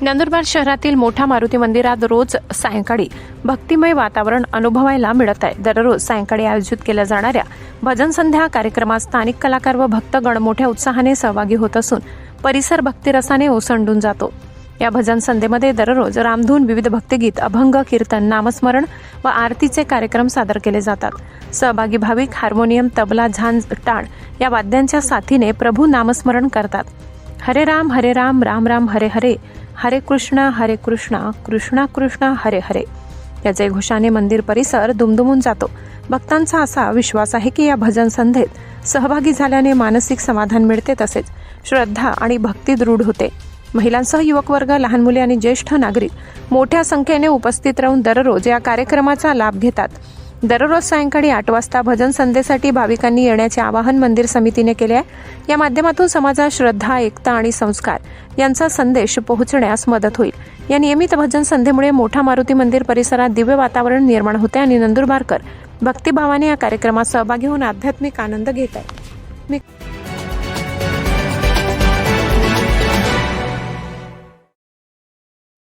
नंदुरबार शहरातील मोठ्या मारुती मंदिरात रोज सायंकाळी भक्तिमय वातावरण अनुभवायला मिळत आहे. दररोज सायंकाळी आयोजित केल्या जाणाऱ्या भजन संध्या कार्यक्रमात स्थानिक कलाकार व भक्तगण मोठ्या उत्साहाने सहभागी होत असून परिसर भक्तिरसाने ओसंडून जातो. या भजन संध्येमध्ये दररोज रामधून विविध भक्तिगीत अभंग कीर्तन नामस्मरण व आरतीचे कार्यक्रम सादर केले जातात. सहभागी भाविक हार्मोनियम तबला झांज टाळ या वाद्यांच्या साथीने प्रभू नामस्मरण करतात. हरे राम हरे राम राम राम हरे हरे. हरे कृष्णा हरे कृष्णा कृष्णा कृष्णा हरे हरे. या जयघोषाने मंदिर परिसर दुमदुमून जातो. भक्तांचा असा विश्वास आहे की या भजन संध्येत सहभागी झाल्याने मानसिक समाधान मिळते तसेच श्रद्धा आणि भक्ती दृढ होते. महिलांसह युवक वर्ग लहान मुले आणि ज्येष्ठ नागरिक मोठ्या संख्येने उपस्थित राहून दररोज या कार्यक्रमाचा लाभ घेतात. दररोज सायंकाळी आठ वाजता भजन संध्येसाठी भाविकांनी येण्याचे आवाहन मंदिर समितीने केले आहे. या माध्यमातून समाजात श्रद्धा एकता आणि संस्कार यांचा संदेश पोहोचण्यास मदत होईल. या नियमित भजन संध्येमुळे मोठा मारुती मंदिर परिसरात दिव्य वातावरण निर्माण होते आणि नंदुरबारकर भक्तिभावाने या कार्यक्रमात सहभागी होऊन आध्यात्मिक आनंद घेत आहे मी